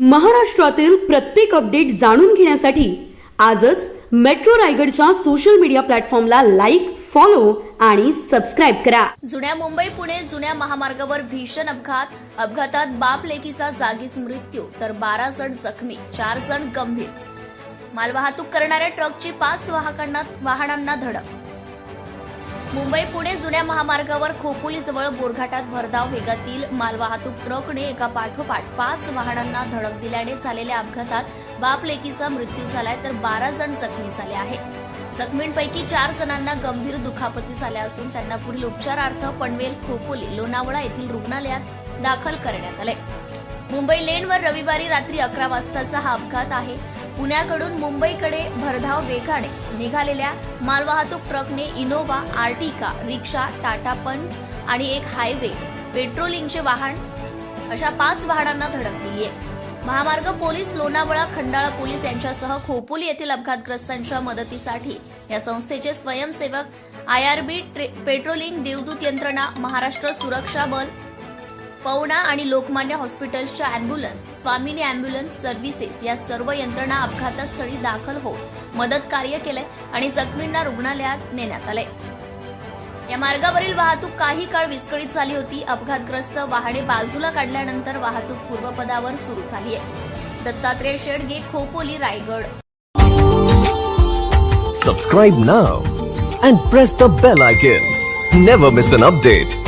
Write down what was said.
महाराष्ट्रातील प्रत्येक अपडेट जाणून घेण्यासाठी आजच मेट्रो रायगडच्या सोशल मीडिया प्लॅटफॉर्मला लाईक फॉलो आणि सबस्क्राईब करा. जुन्या मुंबई पुणे जुन्या महामार्गावर भीषण अपघात. अपघातात बाप लेकीचा जागीच मृत्यू तर बारा जण जखमी चार जण गंभीर. मालवाहतूक करणाऱ्या ट्रकची पाच वाहकांना वाहनांना धडक. मुंबई पुणे जुन्या महामार्गावर खोपोलीजवळ बोरघाटात भरधाव वेगातील मालवाहतूक ट्रकने एका पाठोपाठ पाच वाहनांना धडक दिल्याने झालेल्या अपघातात बाप लेकीचा मृत्यू झालाय तर बारा जण जखमी झाले आहेत. जखमींपैकी चार जणांना गंभीर दुखापती झाल्या असून त्यांना पुढील उपचारार्थ पनवेल खोपोली लोणावळा येथील रुग्णालयात दाखल करण्यात आले. मुंबई लेनवर रविवारी रात्री अकरा वाजताचा हा अपघात आहे. पुण्याकडून मुंबईकडे भरधाव वेगाने निघालेल्या मालवाहतूक ट्रकने इनोव्हा आर्टिका रिक्षा टाटा पंच आणि एक हायवे पेट्रोलिंगचे वाहन अशा पाच वाहनांना धडक दिली आहे. महामार्ग पोलीस लोणावळा खंडाळा पोलीस यांच्यासह खोपोली येथील अपघातग्रस्तांच्या मदतीसाठी या संस्थेचे स्वयंसेवक आयआरबी पेट्रोलिंग देवदूत यंत्रणा महाराष्ट्र सुरक्षा बल पवना आणि लोकमान्य हॉस्पिटल्सच्या अँब्युलन्स स्वामिनी अँब्युलन्स सर्व्हिसेस या सर्व यंत्रणा अपघातस्थळी दाखल होऊन मदत कार्य केलंय आणि जखमींना रुग्णालयात नेण्यात आलंय. या मार्गावरील वाहतूक काही काळ विस्कळीत झाली होती. अपघातग्रस्त वाहने बाजूला काढल्यानंतर वाहतूक पूर्वपदावर सुरू झाली आहे Dattatray Shedge Khopoli Raigad. Subscribe now and press the bell icon never miss an update